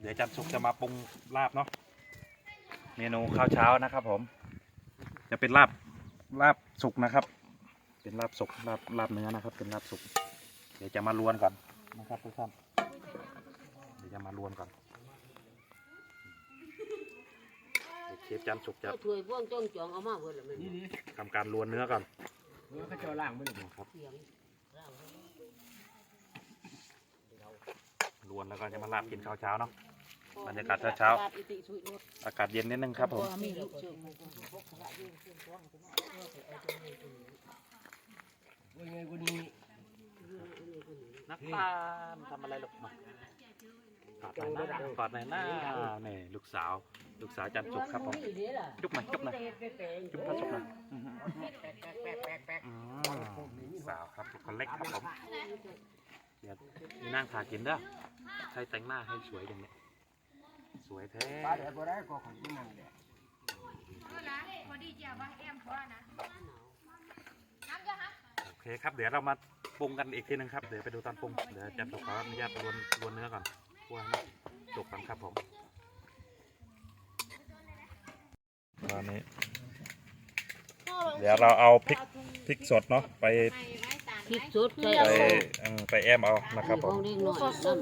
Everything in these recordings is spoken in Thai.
เดี๋ยวอาจันสุกจะมาปรุงลาบเนาะเมนูข้าวเช้านะครับ ผม จะเป็นลาบลาบสุกนะครับ เป็นลาบสุกลาบลาบเนื้อนะครับ เป็นลาบสุก เดี๋ยวจะมาลวนก่อนนะครับทุกท่านเดี๋ยวจะมาลวนก่อนเดี๋ยวเชฟจันสุกจะเอาถ้วยพวงจ้องจองเอามาเบิดละแม่นทำการลวนเนื้อก่อนเมื่อเขาเจ้าล่างไปเลยนะครับเสียงลวนแล้วก็จะมาลาบกินข้าวเช้าเนาะ บรรยากาศเช้าอิติสุยรถอากาศเย็นนิดนึงครับผมมีลูกเชิงว่าไงกูนี่นักปานทำอะไรหรอกมากอดหน่อยนะกอดหน่อยนะนี่ลูกสาว ลูกสาวจันสุกครับผมจุ๊บหน่อยจุ๊บหน่อยจุ๊บพระสุกหน่อยอื้อหืออืมสาวครับคนเล็กครับผมเดี๋ยวนี่นั่งทากินเด้อใครแต่งหน้าให้สวยอย่างเนี้ย สวยแท้ปลาแดดบ่ได้ก็ของที่นั่นแหละโอเคครับเดี๋ยวเรามาปรุงกันอีกทีนึงครับเดี๋ยวไปดูตอนปรุงเดี๋ยวจันสุกขออนุญาตรวนรวนเนื้อก่อนคั่วให้มันสุกก่อนครับผมตอนนี้เดี๋ยวเราเอาพริกพริกสดเนาะไปพริกสดใส่ไปเอาเอิ่มไปแอมเอานะครับผขอมงเด็กน้อยน้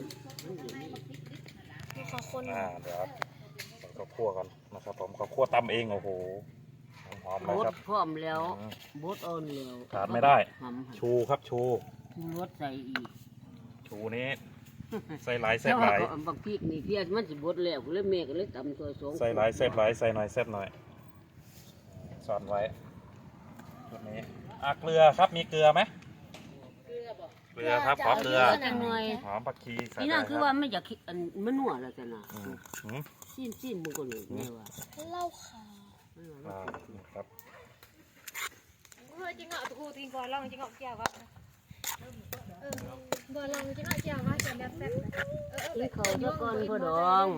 ขอคนอ่าเดี๋ยวเราคั่วกันนะครับผมเขาคั่วตำเองโอ้โหหอมำเลยบดครับพร้อมแล้วอืม บดอ่อนแล้วขาดไม่ได้ หำชูครับชูชูรสใส่อีกชูนี้ใส่หลายแซ่แต่บหว่าลายบางพริกนี่เพียมันสิบดแล้วก็เลยแม่ก็เลยตำตัวสองใส่หลายแซ่บหลายใส่หน่อยแซ่บหน่อยสอนไว้ชุดนี้อะเกลือครับมีเกลือไหม เกลือครับขอเกลือจังหน่อย หอมผักชีใส่นี่ไปน่าคคือรับว่าไม่อยากคิดอันมันนัวแล้วจ้ะนะอืมอืมซิมซิมมึงก็เลยแม่ว่าเหล่าขาวอ่าครับเฮ้ยจริงเหรอตูจริงก่อนลองจริงเหรอเกี่ยวกับเออก่อนลองจริงเหรอเกี่ยวกับจะแบบแซ่บเออกินข้าวเจ้าก่อนก็ดอง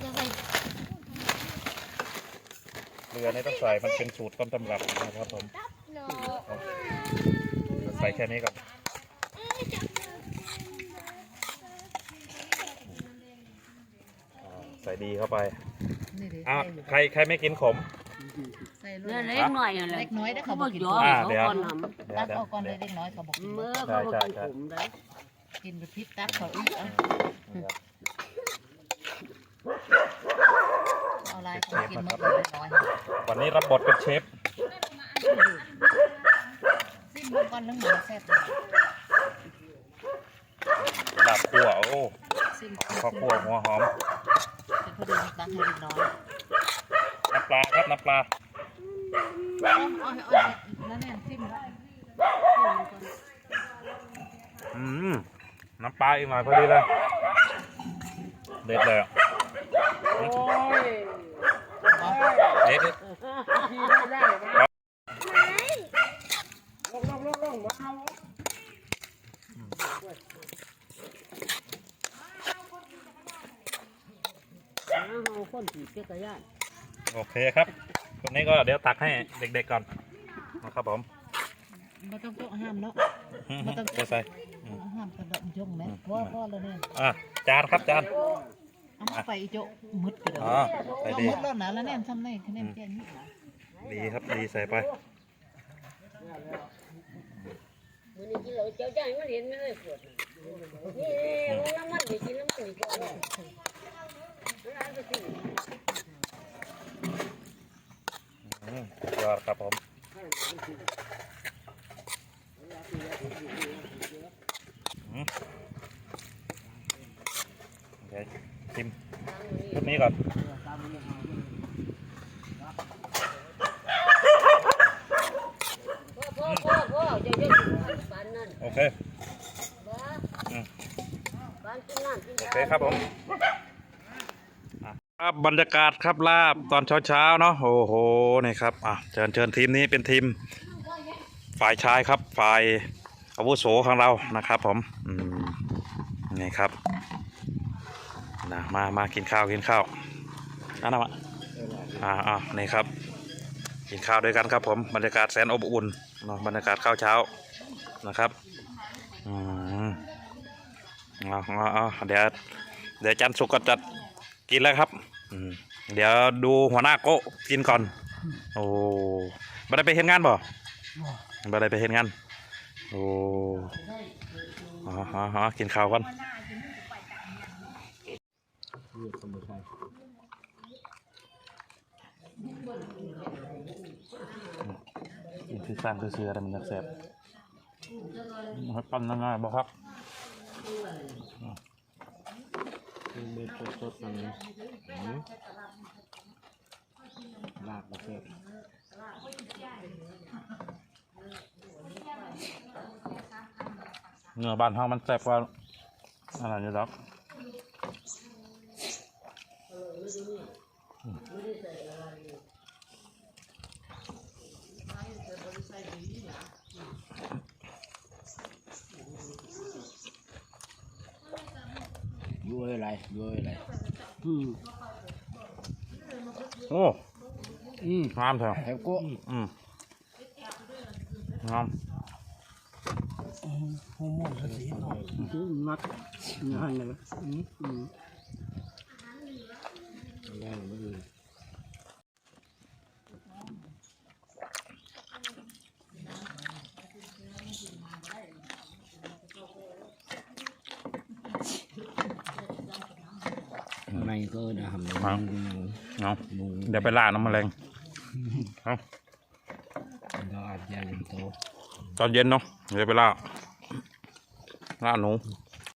จะใส่เกลือนี่ต้องใส่มันเป็นสูตรต้นตำรับนะครับผม เนาะ ใส่แค่นี้ก่อนอ่าใส่ดีเข้าไปอะใครใครไม่กินขมเนื้อเล็กหน่อยอะไรเล็กน้อยได้อเขาเขาบบออกกกินย้อขนมอ่าเขาเดี๋ยวก่อนทเดี๋ยว ตัดเดี๋ยวออกก่อนเลยเล็กน้อยเขาบอกกินำเมื่อเขาบอกกินขมได้กินไปพริกตัดเขาอีกเอาเดี๋ยวเอาลายเขากินหมดเลยน้อยวันนี้รับบทเป็นเชฟ ซิมเบิ่งก่อ นเรื่องหมูแซ่บเลยลาบคั่วโอ้ซิมข้าวคั่วหัวหอมเป็นพอดีตักให้เล็กน้อยน้ำปลาครับน้ำปลาเอาเอาเอาเอาแล้วแน่นซิมอืมน้ำปลาอีกหน่อยพอดีเลยเด็ดเลยอะอืมเด็ดเด็ดอืม เอา คนขี่จักรยานโอเคครับตรงนี้ก็เดี๋ยวตักให้เด็กๆก่อนนะครับผมไม่ต้องโจ๊ะห้ามเนาะอืมไม่ต้องเดี๋ยวใส่อืมห้ามกระดกจงนะพ่อพ่อแล้วเนี่ยอะจานครับจานเอามาไปโจ๊ะมุดกระดกอ๋อใส่ดีมุดแล้วนะแล้วแน่นทำได้คะแนนแค่นี้ดีครับดีใส่ไปวันนี้กินเหล้าเจ้าใจมันเห็นไม่เลยปวดนี่น้ำมันดีกินน้ำมันดีก่อนร้านก็สิ อืมสุดยอดครับผมอืม โอเคชิมชุดนี้ก่อนโอเคโอเคครับผมครับบรรยากาศครับลาบตอนเช้าๆเนาะโอ้โหนี่ครับอะเชิญเชิญทีมนี้เป็นทีม ฝ่ายชายครับฝ่าย อาวุโสของเรานะครับผมนี่ครับนะมามากินข้าวกินข้าวนั่นนะวะอ่าอ่านี่ครับ กินข้าวด้วยกันครับผมบรรยากาศแสนอบอุ่นเนาะบรรยากาศข้าวเช้านะครับอืมเอาเอาเอาเดี๋ยวเดี๋ยวจันสุกก็จะกินแล้วครับอืมเดี๋ยวดูหัวหน้าโกกินก่อน โอ้บ่ได้ไปเห็นงานบ่บ่ได้ไปเห็นงาน โอ้อ๋ออ๋ออ๋อกินข้าวก่อนนี่สมุนไพรกินคือสร้างคือเสือแต่มันจะแซ่บให้ปั้นง่ายๆบ่ครับเม็ดสดๆมันนะลาบประเภท เนื้อบ้านเฮามันแซ่บกว่าอะไรนี่ดอกยั่วอะไรยั่วอะไรอืมโอ้อืมงามเถอะแถวโก้อืม งามนัดงานเลยอืมอืมงานมือไม่ก็นะทำเอาเอาเดี๋ยวไปล่าน้ำแมลงเอา เราอาจจะยังโตตอนเย็นเนาะเดี๋ยวไปล่าล่าหนู